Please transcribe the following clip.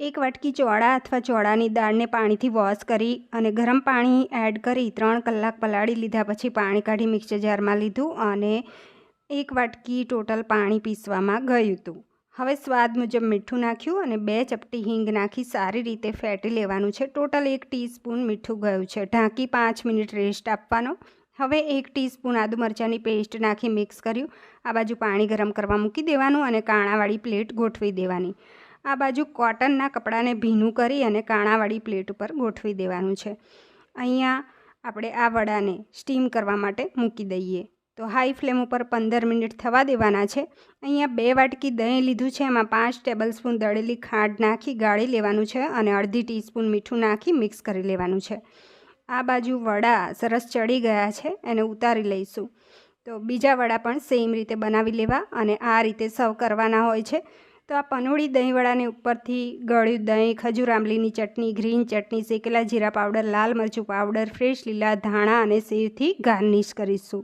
એક વાટકી ચોળા અથવા ચોળાની દાળને પાણીથી વોશ કરી અને ગરમ પાણી એડ કરી ત્રણ કલાક પલાળી લીધા પછી પાણી કાઢી મિક્સર જારમાં લીધું અને એક વાટકી ટોટલ પાણી પીસવામાં ગયું હતું. હવે સ્વાદ મુજબ મીઠું નાખ્યું અને બે ચપટી હિંગ નાખી સારી રીતે ફેટી લેવાનું છે. ટોટલ એક ટીસ્પૂન મીઠું ગયું છે. ઢાંકી પાંચ મિનિટ રેસ્ટ આપવાનો. હવે એક ટીસ્પૂન આદુ મરચાંની પેસ્ટ નાખી મિક્સ કર્યું. આ બાજુ પાણી ગરમ કરવા મૂકી દેવાનું અને કાણાવાળી પ્લેટ ગોઠવી દેવાની. આ બાજુ કોટનના કપડાને ભીનું કરી અને કાણાવાળી પ્લેટ ઉપર ગોઠવી દેવાનું છે. અહીંયા આપણે આ વડાને સ્ટીમ કરવા માટે મૂકી દઈએ. તો હાઈ ફ્લેમ ઉપર પંદર મિનિટ થવા દેવાના છે. અહીંયા બે વાટકી દહીં લીધું છે, એમાં પાંચ ટેબલ સ્પૂન દળેલી ખાંડ નાખી ગાળી લેવાનું છે અને અડધી ટીસ્પૂન મીઠું નાખી મિક્સ કરી લેવાનું છે. આ બાજુ વડા સરસ ચડી ગયા છે, એને ઉતારી લઈશું. તો બીજા વડા પણ સેમ રીતે બનાવી લેવા અને આ રીતે સર્વ કરવાના હોય છે. તો આ પનોળી દહીંવડાને ઉપરથી ગળ્યું દહીં, ખજૂર આંબલીની ચટણી, ગ્રીન ચટણી, શેકેલા જીરા પાવડર, લાલ મરચું પાવડર, ફ્રેશ લીલા ધાણા અને સેવથી ગાર્નિશ કરીશું.